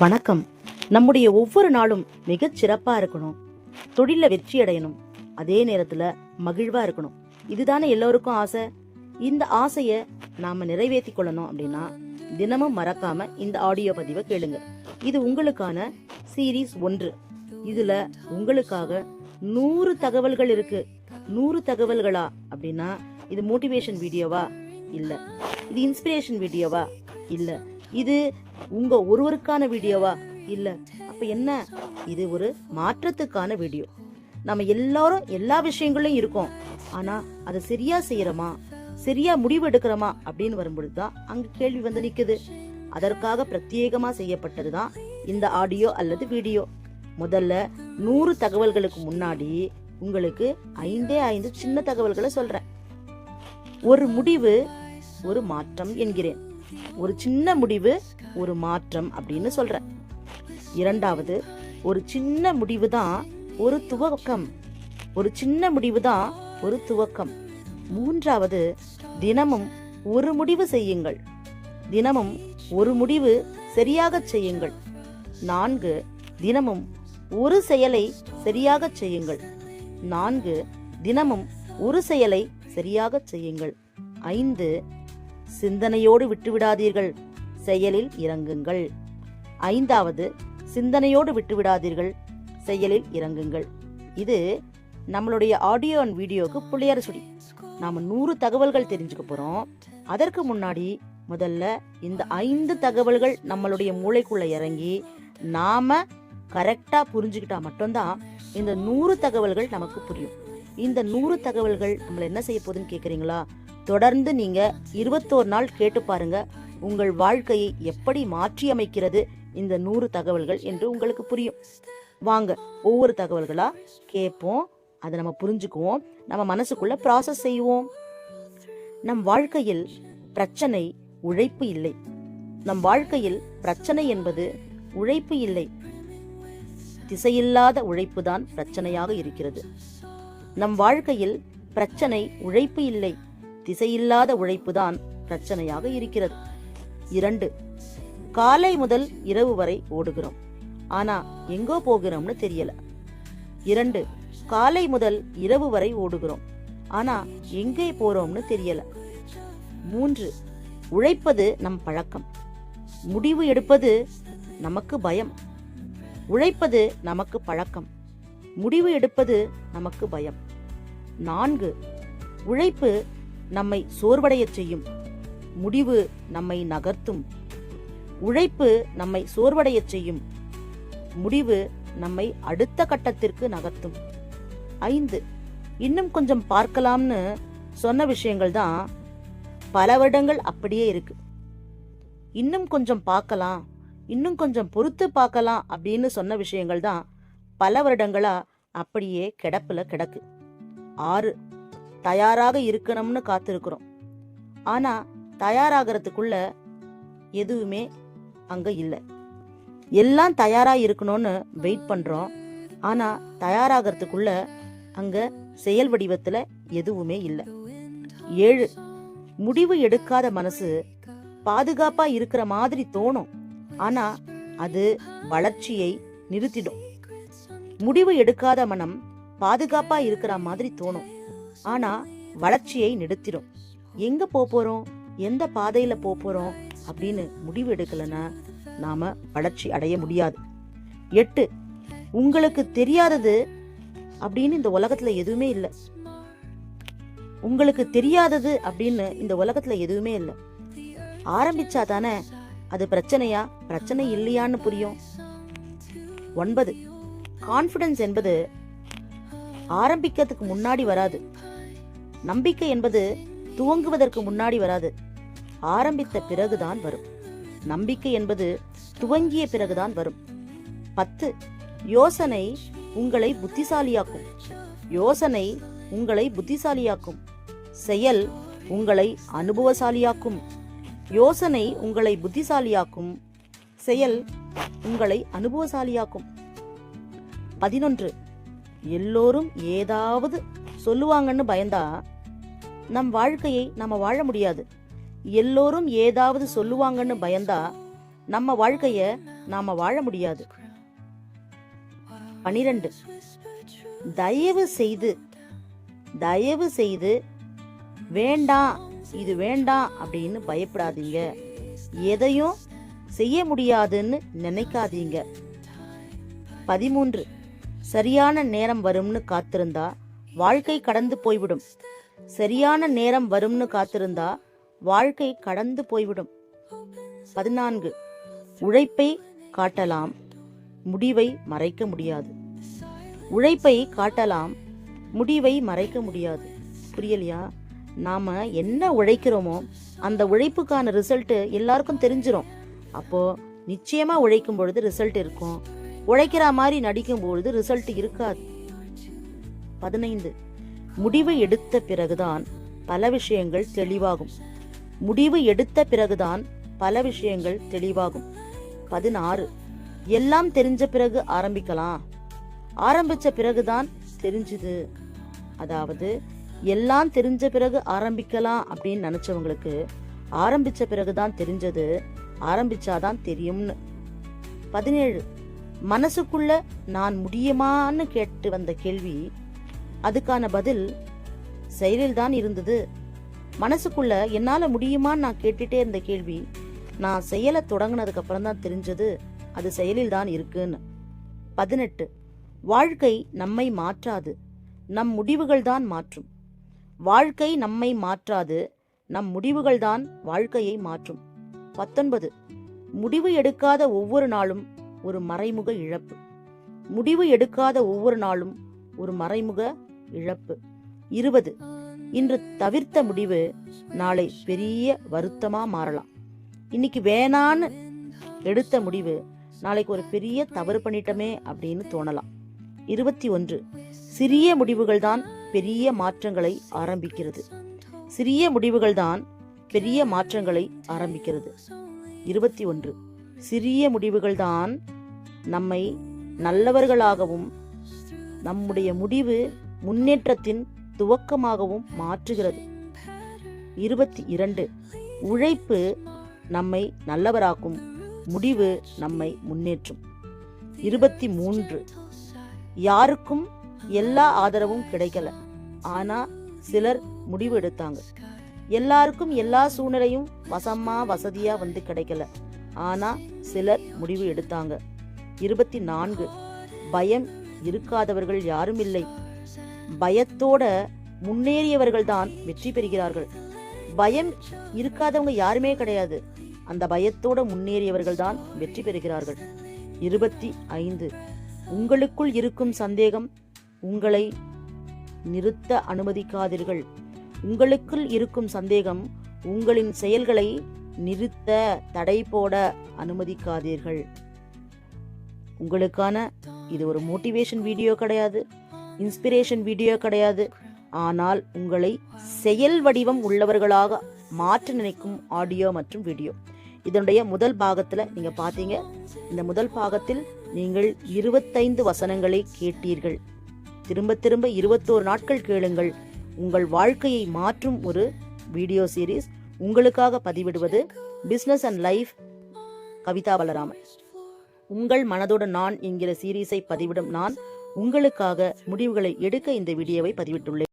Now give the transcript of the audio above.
வணக்கம். நம்முடைய ஒவ்வொரு நாளும் மிகச் சிறப்பா இருக்கணும். தொழில வெற்றி அடையணும். அதே நேரத்துல மகிழ்வா இருக்கணும். இதுதானே எல்லோருக்கும் ஆசை? இந்த ஆசைய நாம நிறைவேற்றி கொள்ளணும் அப்படின்னா தினமும் மறக்காம இந்த ஆடியோ பதிவை கேளுங்க. இது உங்களுக்கான சீரீஸ் ஒன்று. இதுல உங்களுக்காக நூறு தகவல்கள் இருக்கு. நூறு தகவல்களா அப்படின்னா இது மோட்டிவேஷன் வீடியோவா இல்ல. இது இன்ஸ்பிரேஷன் வீடியோவா இல்லை. இது உங்க ஒருவருக்கான வீடியோவா? இல்ல. அப்ப என்ன? இது ஒரு மாற்றத்துக்கான வீடியோ. நம்ம எல்லாரும் எல்லா விஷயங்களும் இருக்கோம். ஆனா அதை சரியா செய்யறோமா? சரியா முடிவு எடுக்கிறோமா? அப்படின்னு வரும்பொழுது தான் அங்க கேள்வி வந்து நிக்குது. அதற்காக பிரத்யேகமா செய்யப்பட்டதுதான் இந்த ஆடியோ அல்லது வீடியோ. முதல்ல நூறு தகவல்களுக்கு முன்னாடி உங்களுக்கு ஐந்தே ஐந்து சின்ன தகவல்களை சொல்றேன். ஒரு முடிவு ஒரு மாற்றம் என்கிறேன். ஒரு சின்ன முடிவு ஒரு மாற்றம் அப்படின்னு சொல்கிறேன் இரண்டாவது ஒரு சின்ன முடிவு தான் ஒரு துவக்கம். ஒரு சின்ன முடிவு தான் ஒரு துவக்கம். மூன்றாவது தினமும் ஒரு முடிவு செய்யுங்கள். தினமும் ஒரு முடிவு சரியாகச் செய்யுங்கள். நான்கு தினமும் ஒரு செயலை சரியாகச் செய்யுங்கள். நான்கு தினமும் ஒரு செயலை சரியாகச் செய்யுங்கள். ஐந்து சிந்தனையோடு விட்டுவிடாதீர்கள். செயலில் இறங்குங்கள். ஐந்தாவது சிந்தனையோடு விட்டுவிடாதீர்கள். செயலில் இறங்குங்கள். இது நம்மளுடைய ஆடியோ அண்ட் வீடியோக்கு புள்ளியார சுடி நாம நூறு தகவல்கள் தெரிஞ்சுக்க போகிறோம் அதற்கு முன்னாடி முதல்ல இந்த ஐந்து தகவல்கள் நம்மளுடைய மூளைக்குள்ளே இறங்கி நாம் கரெக்டாக புரிஞ்சுக்கிட்டா மட்டும்தான் இந்த நூறு தகவல்கள் நமக்கு புரியும். இந்த நூறு தகவல்கள் நம்மளை என்ன செய்ய போகுதுன்னு கேட்குறீங்களா தொடர்ந்து நீங்க இருபத்தோரு நாள் கேட்டு பாருங்க. உங்கள் வாழ்க்கையை எப்படி மாற்றி அமைக்கிறது இந்த நூறு தகவல்கள் என்று உங்களுக்கு புரியும். வாங்க ஒவ்வொரு தகவல்களா கேட்போம். அதை நம்ம புரிஞ்சுக்குவோம். நம்ம மனசுக்குள்ள ப்ராசஸ் செய்வோம். நம் வாழ்க்கையில் பிரச்சனை உழைப்பு இல்லை. நம் வாழ்க்கையில் பிரச்சனை என்பது உழைப்பு இல்லை. திசையில்லாத உழைப்பு தான் பிரச்சனையாக இருக்கிறது. நம் வாழ்க்கையில் பிரச்சனை உழைப்பு இல்லை. திசையில்லாத உழைப்பு தான் பிரச்சனையாக இருக்கிறது. இரண்டு காலை முதல் இரவு வரை ஓடுகிறோம். ஆனா எங்கோ போகிறோம்னு தெரியல. இரண்டு காலை முதல் இரவு வரை ஓடுகிறோம். ஆனா எங்கே போறோம்னு தெரியல. மூன்று உழைப்பது நம் பழக்கம். முடிவு எடுப்பது நமக்கு பயம். உழைப்பது நமக்கு பழக்கம். முடிவு எடுப்பது நமக்கு பயம். நான்கு உழைப்பு நம்மை சோர்வடையச் செய்யும். முடிவு நம்மை நகர்த்தும். உழைப்பு நம்மை சோர்வடையச் செய்யும். முடிவு நம்மை அடுத்த கட்டத்திற்கு நகர்த்தும். ஐந்து இன்னும் கொஞ்சம் பார்க்கலாம்னு சொன்ன விஷயங்கள் தான் பல வருடங்கள் அப்படியே இருக்கு. இன்னும் கொஞ்சம் பார்க்கலாம் இன்னும் கொஞ்சம் பொறுத்து பார்க்கலாம் அப்படின்னு சொன்ன விஷயங்கள் தான் பல வருடங்களா அப்படியே கிடப்புல கிடக்கு. ஆறு தயாராக இருக்கணும்னு காத்திருக்கிறோம். ஆனா தயாராகிறதுக்குள்ள எதுவுமே அங்க இல்லை. எல்லாம் தயாரா இருக்கணும்னு வெயிட் பண்றோம். ஆனா தயாராகிறதுக்குள்ள அங்க செயல் வடிவத்துல எதுவுமே இல்லை. ஏழு முடிவு எடுக்காத மனசு பாதுகாப்பா இருக்கிற மாதிரி தோணும். ஆனா அது வளர்ச்சியை நிறுத்திடும். முடிவு எடுக்காத மனம் பாதுகாப்பா இருக்கிற மாதிரி தோணும். ஆனா வளர்ச்சியை நிறுத்திடும் எங்க போறோம்? எந்த பாதையில போறோம்? அப்படின்னு முடிவு எடுக்கலன்னா நாம வளர்ச்சி அடைய முடியாது. எட்டு உங்களுக்கு தெரியாதது அப்படின்னு இந்த உலகத்துல எதுவுமே இல்லை. உங்களுக்கு தெரியாதது அப்படின்னு இந்த உலகத்துல எதுவுமே இல்லை. ஆரம்பிச்சா தானே அது பிரச்சனையா? பிரச்சனை இல்லையான்னு புரியும். ஒன்பது கான்ஃபிடன்ஸ் என்பது ஆரம்பிக்கிறதுக்கு முன்னாடி வராது. நம்பிக்கை என்பது துவங்குவதற்கு முன்னாடி வராது. ஆரம்பித்த பிறகுதான் வரும். நம்பிக்கை என்பது துவங்கிய பிறகுதான் வரும். பத்து யோசனை உங்களை புத்திசாலியாக்கும். யோசனை உங்களை புத்திசாலியாக்கும். செயல் உங்களை அனுபவசாலியாக்கும். யோசனை உங்களை புத்திசாலியாக்கும். செயல் உங்களை அனுபவசாலியாக்கும். பதினொன்று எல்லோரும் ஏதாவது சொல்லுவாங்கன்னு பயந்தா நம் வாழ்க்கையை நம்ம வாழ முடியாது. எல்லோரும் ஏதாவது சொல்லுவாங்கன்னு பயந்தா நம்ம வாழ்க்கைய நாம வாழ முடியாது. பனிரெண்டு. தயவு செய்து தயவு செய்து வேண்டாம் இது வேண்டாம் அப்படின்னு பயப்படாதீங்க. எதையும் செய்ய முடியாதுன்னு நினைக்காதீங்க. பதிமூன்று. சரியான நேரம் வரும்னு காத்திருந்தா வாழ்க்கை கடந்து போய்விடும். சரியான நேரம் வரும்னு காத்திருந்தா வாழ்க்கை கடந்து போய்விடும். பதினான்கு. உழைப்பை காட்டலாம். முடிவை மறைக்க முடியாது. உழைப்பை காட்டலாம். முடிவை மறைக்க முடியாது. புரியலையா? நாம என்ன உழைக்கிறோமோ அந்த உழைப்புக்கான ரிசல்ட் எல்லாருக்கும் தெரிஞ்சிடும் அப்போ நிச்சயமா உழைக்கும் பொழுது ரிசல்ட் இருக்கும். உழைக்கிற மாதிரி நடிக்கும் பொழுது ரிசல்ட் இருக்காது. பதினைந்து. முடிவு எடுத்த பிறகுதான் பல விஷயங்கள் தெளிவாகும். முடிவு எடுத்த பிறகுதான் பல விஷயங்கள் தெளிவாகும். பதினாறு. எல்லாம் தெரிஞ்ச பிறகு ஆரம்பிக்கலாம். ஆரம்பிச்ச பிறகுதான் தெரிஞ்சுது. அதாவது எல்லாம் தெரிஞ்ச பிறகு ஆரம்பிக்கலாம் அப்படின்னு நினைச்சவங்களுக்கு ஆரம்பிச்ச பிறகுதான் தெரிஞ்சது ஆரம்பிச்சாதான் தெரியும்னு. பதினேழு. மனசுக்குள்ள நான் முடியுமான்னு கேட்டு வந்த கேள்வி அதுக்கான பதில் செயலில்தான் இருந்தது. மனசுக்குள்ள என்னால முடியுமான்னு நான் கேட்டுட்டே இருந்த கேள்வி நான் செயலை தொடங்கினதுக்கு அப்புறம் தான் தெரிஞ்சது அது செயலில் தான் இருக்குன்னு. பதினெட்டு. வாழ்க்கை நம்மை மாற்றாது நம் முடிவுகள் தான் மாற்றும். வாழ்க்கை நம்மை மாற்றாது நம் முடிவுகள் தான் வாழ்க்கையை மாற்றும். பத்தொன்பது. முடிவு எடுக்காத ஒவ்வொரு நாளும் ஒரு மறைமுக இழப்பு. முடிவு எடுக்காத ஒவ்வொரு நாளும் ஒரு மறைமுக இழப்பு. இருபது. இன்று தவிர்த்த முடிவு நாளை பெரிய வருத்தமா மாறலாம். இன்னைக்கு வேணான்னு எடுத்த முடிவு நாளைக்கு ஒரு பெரிய தவறு பண்ணிட்டோமே அப்படின்னு தோணலாம். இருபத்தி ஒன்று. சிறிய முடிவுகள் தான் பெரிய மாற்றங்களை ஆரம்பிக்கிறது. சிறிய முடிவுகள் தான் பெரிய மாற்றங்களை ஆரம்பிக்கிறது. இருபத்தி ஒன்று. சிறிய முடிவுகள் தான் நம்மை நல்லவர்களாகவும் நம்முடைய முடிவு முன்னேற்றத்தின் துவக்கமாகவும் மாற்றுகிறது. இருபத்தி இரண்டு. உழைப்பு நம்மை நல்லவராக்கும். முடிவு நம்மை முன்னேற்றும். இருபத்தி மூன்று. யாருக்கும் எல்லா ஆதரவும் கிடைக்கல. ஆனா சிலர் முடிவு எடுத்தாங்க. எல்லாருக்கும் எல்லா சூழ்நிலையும் வசமா வசதியா வந்து கிடைக்கல. ஆனா சிலர் முடிவு எடுத்தாங்க. இருபத்தி நான்கு. பயம் இருக்காதவர்கள் யாரும் இல்லை. பயத்தோட முன்னேறியவர்கள் தான் வெற்றி பெறுகிறார்கள். பயம் இருக்காதவங்க யாருமே கிடையாது. அந்த பயத்தோட முன்னேறியவர்கள் தான் வெற்றி பெறுகிறார்கள். இருபத்தி ஐந்து. உங்களுக்குள் இருக்கும் சந்தேகம் உங்களை நிறுத்த அனுமதிக்காதீர்கள். உங்களுக்குள் இருக்கும் சந்தேகம் உங்களின் செயல்களை நிறுத்த தடை போட அனுமதிக்காதீர்கள். உங்களுக்கான இது ஒரு மோட்டிவேஷன் வீடியோ கிடையாது. இன்ஸ்பிரேஷன் வீடியோ கிடையாது. ஆனால் உங்களை செயல் வடிவம் உள்ளவர்களாக மாற்ற நினைக்கும் ஆடியோ மற்றும் வீடியோ. இதனுடைய முதல் பாகத்தில் நீங்கள் பார்த்தீங்க இந்த முதல் பாகத்தில் நீங்கள் இருபத்தைந்து வசனங்களை கேட்டீர்கள். திரும்ப திரும்ப இருபத்தோரு நாட்கள் கேளுங்கள். உங்கள் வாழ்க்கையை மாற்றும் ஒரு வீடியோ சீரீஸ் உங்களுக்காக பதிவிடுவது business and life Kavitha Balaraman. உங்கள் மனதோட நான் என்கிற சீரீஸை பதிவிடும் நான் உங்களுக்காக முடிவுகளை எடுக்க இந்த வீடியோவை பதிவிட்டுள்ளேன்.